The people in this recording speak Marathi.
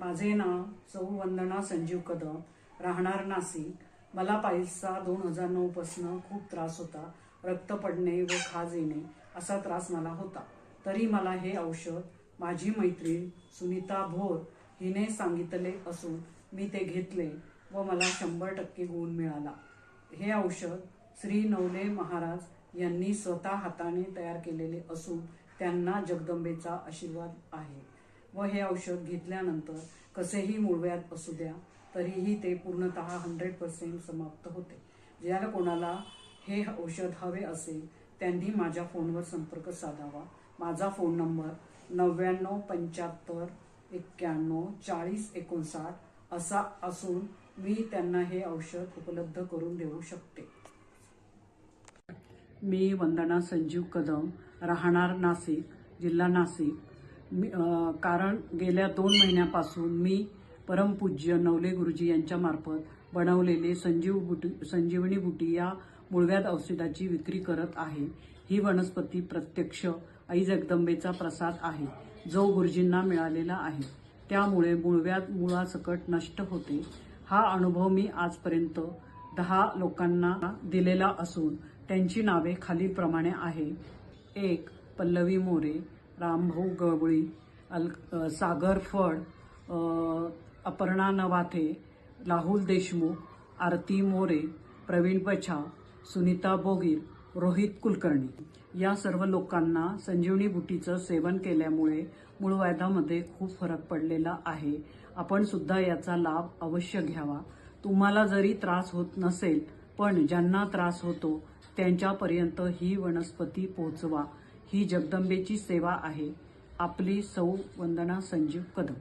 माझे नाव सौ वंदना संजीव कदम राहणार नाशिक. मला पायल्सचा दोन हजार नऊ पासनं खूप त्रास होता. रक्त पडणे व खाज येणे असा त्रास मला होता. तरी मला हे औषध माझी मैत्रीण सुनीता भोर हिने सांगितले असून मी ते घेतले व मला शंभर टक्के गुण मिळाला. हे औषध श्री नवले महाराज यांनी स्वतः हाताने तयार केलेले असून त्यांना जगदंबेचा आशीर्वाद आहे. व हे औषध घेतल्यानंतर कसेही मुळव्यात असू द्या तरीही ते पूर्णतः हंड्रेड पर्सेंट समाप्त होते. ज्याला कोणाला हे औषध हवे असेल त्यांनी माझ्या फोनवर संपर्क साधावा. माझा फोन नंबर नव्याण्णव पंच्याहत्तर एक्क्याण्णव चाळीस एकोणसाठ असा असून मी त्यांना हे औषध उपलब्ध करून देऊ शकते. मी वंदना संजीव कदम राहणार नाशिक जिल्हा नाशिक. मी कारण गेल्या दोन महिन्यापासून मी परमपूज्य नवले गुरुजी यांच्यामार्फत बनवलेले संजीव बुटी संजीवनी बुटी या मूळव्याध औषधाची विक्री करत आहे. ही वनस्पती प्रत्यक्ष आई जगदंबेचा प्रसाद आहे जो गुरुजींना मिळालेला आहे. त्यामुळे मूळव्याध मुळासकट नष्ट होते. हा अनुभव मी आजपर्यंत दहा लोकांना दिलेला असून त्यांची नावे खालीलप्रमाणे आहे. एक पल्लवी मोरे. रामभाऊ गवळी अल सागर फड अपर्णा नवाथे राहुल देशमुख आरती मोरे प्रवीण पछा सुनीता बोगीर रोहित कुलकर्णी. या सर्व लोकांना संजीवनी बुटीचं सेवन केल्यामुळे मूळवायदामध्ये खूप फरक पडलेला आहे. आपण सुद्धा याचा लाभ अवश्य घ्यावा. तुम्हाला जरी त्रास होत नसेल पण ज्यांना त्रास होतो त्यांच्यापर्यंत ही वनस्पती पोहोचवा. ही जगदंबेची सेवा आहे. आपली सौ वंदना संजीव कदम.